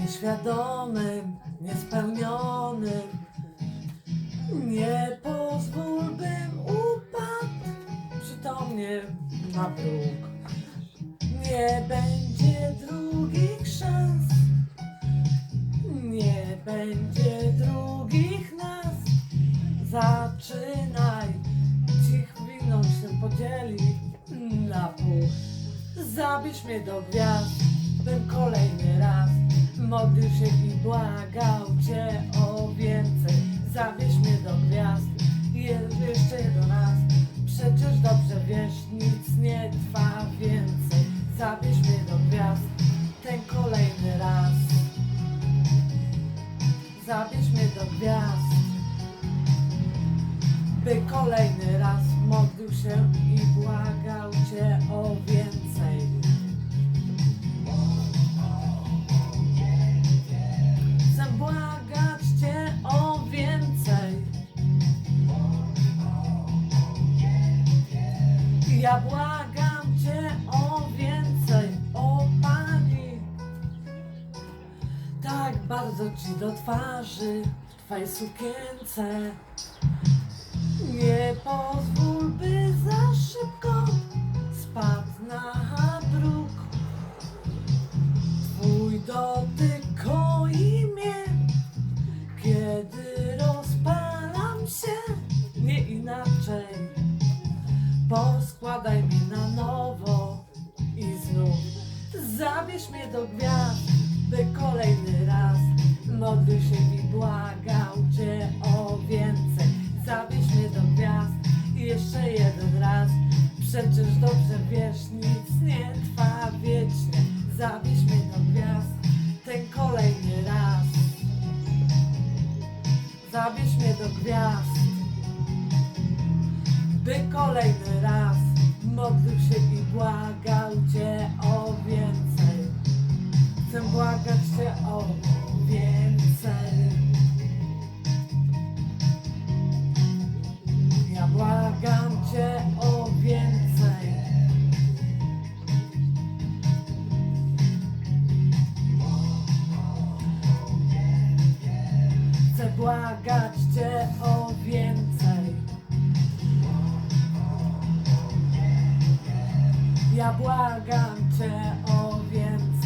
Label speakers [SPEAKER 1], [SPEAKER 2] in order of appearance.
[SPEAKER 1] nieświadomym, niespełnionym. Nie pozwól, bym upadł przytomnie na próg. Nie będzie drugich szans, nie będzie drugich nas. Zaczynaj, ci chwiną się podzieli na pół. Zabierz mnie do gwiazd, bym kolejny raz modlił się i błagał Cię o więcej. Zabierz mnie do gwiazd, je- jeszcze jeden raz. Przecież dobrze wiesz, nic nie trwa więcej. Zabierz mnie do gwiazd, ten kolejny raz. Zabierz mnie do gwiazd, by kolejny raz modlił się i błagał Cię o więcej. Ja błagam Cię o więcej, o Pani. Tak bardzo Ci do twarzy, Twojej sukience. Nie pozwól, by za szybko spadł na bruk. Twój dotyk koi mnie, kiedy rozpalam się, nie inaczej. Poskładaj mnie na nowo i znów zabierz mnie do gwiazd, by kolejny raz modlił się i błagał Cię o więcej. Zabierz mnie do gwiazd i jeszcze jeden raz. Przecież dobrze wiesz, nic nie trwa wiecznie. Zabierz mnie do gwiazd, ten kolejny raz. Zabierz mnie do gwiazd by kolejny raz modlił się i błagał Cię o więcej. Chcę błagać Cię o więcej. Ja błagam Cię o więcej. Chcę błagać Cię o więcej. ja błagam Cię o więcej.